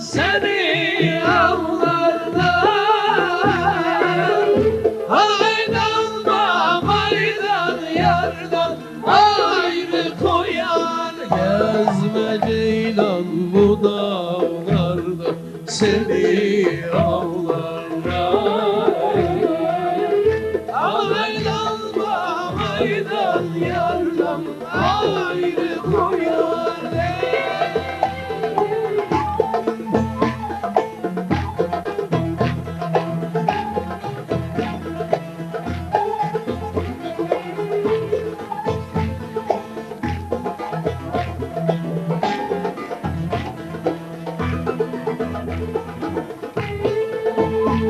seni avlarlar Aydan babaydan yardan ayrı koyar. Gezme ceylan seni avlarlar. Aydan babaydan yardan ayrı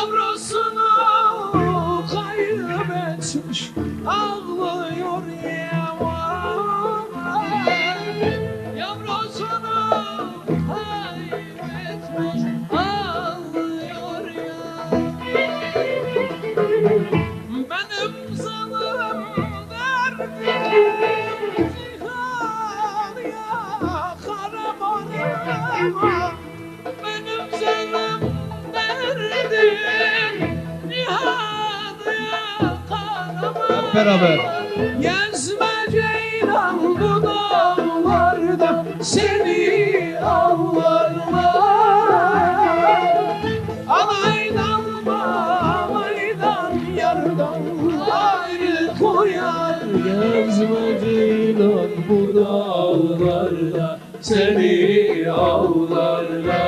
Yavrusunu kaybetmiş Ağlıyor yaman. Yavrusunu kaybetmiş Ağlıyor yaman. Benim zalim derdim cihan ya kahramanım kahramanım beraber. Gezme ceylan bu dağlarda seni avlarlar Alaydan balaydan yardan ayrı koyar. Gezme ceylan bu dağlarda seni avlarlar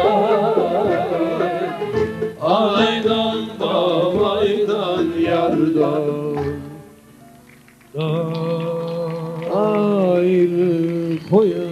Aydan babaydan yardan ayrı koyar.